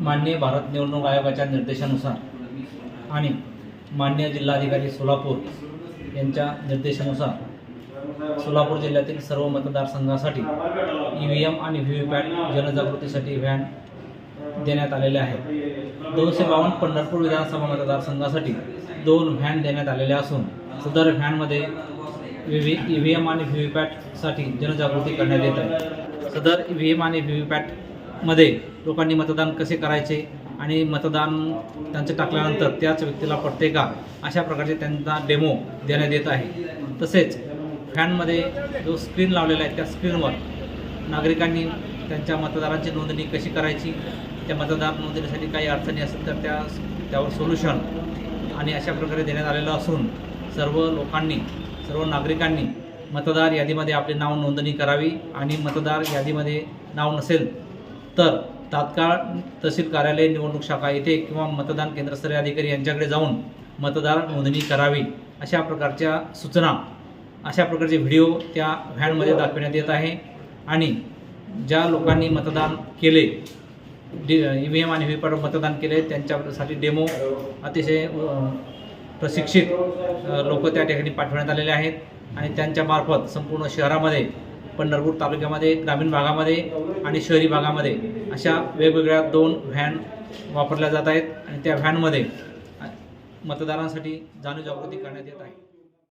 माननीय भारत निवडणूक आयोगाच्या निर्देशानुसार आणि माननीय जिल्हाधिकारी सोलापूर यांच्या निर्देशानुसार सोलापूर जिल्ह्यातील सर्व मतदारसंघासाठी ई व्ही एम आणि व्ही व्ही पॅट जनजागृतीसाठी व्हॅन देण्यात आलेल्या आहेत. दोनशे बावन्न पंढरपूर विधानसभा मतदारसंघासाठी दोन व्हॅन देण्यात आलेल्या असून सदर व्हॅनमध्ये V V E V M आणि व्ही व्ही पॅटसाठी जनजागृती करण्यात येत आहे. सदर ई व्ही एम आणि व्ही व्ही मध्ये लोकांनी मतदान कसे करायचे आणि मतदान त्यांचं टाकल्यानंतर त्याच व्यक्तीला पडते का अशा प्रकारचे त्यांना डेमो देण्यात येत आहे. तसेच फॅनमध्ये जो स्क्रीन लावलेला आहे त्या स्क्रीनवर नागरिकांनी त्यांच्या मतदारांची नोंदणी कशी करायची? त्या मतदार नोंदणीसाठी काही अडचणी असेल तर त्या त्यावर सोल्युशन आणि अशा प्रकारे देण्यात आलेलं असून सर्व लोकांनी सर्व नागरिकांनी मतदार यादीमध्ये आपले नाव नोंदणी करावी आणि मतदार यादीमध्ये नाव नसेल तर तात्काळ तहसील कार्यालय निवडणूक शाखा येथे किंवा मतदान केंद्रस्तरीय अधिकारी यांच्याकडे जाऊन मतदार नोंदणी करावी अशा प्रकारच्या सूचना अशा प्रकारचे व्हिडिओ त्या व्हॅनमध्ये दाखवण्यात येत आहे. आणि ज्या लोकांनी मतदान केले डी ई व्ही एम आणि व्ही मतदान केले त्यांच्यासाठी डेमो अतिशय प्रशिक्षित लोक त्या ठिकाणी पाठवण्यात आलेले आहेत. आणि त्यांच्यामार्फत संपूर्ण शहरामध्ये पंढरपूर तालुक्यामध्ये ग्रामीण भागामध्ये आणि शहरी भागामध्ये अशा वेगवेगळ्या दोन व्हॅन वापरल्या जात आहेत आणि त्या व्हॅनमध्ये मतदारांसाठी जाणीवजागृती करण्यात येत आहे.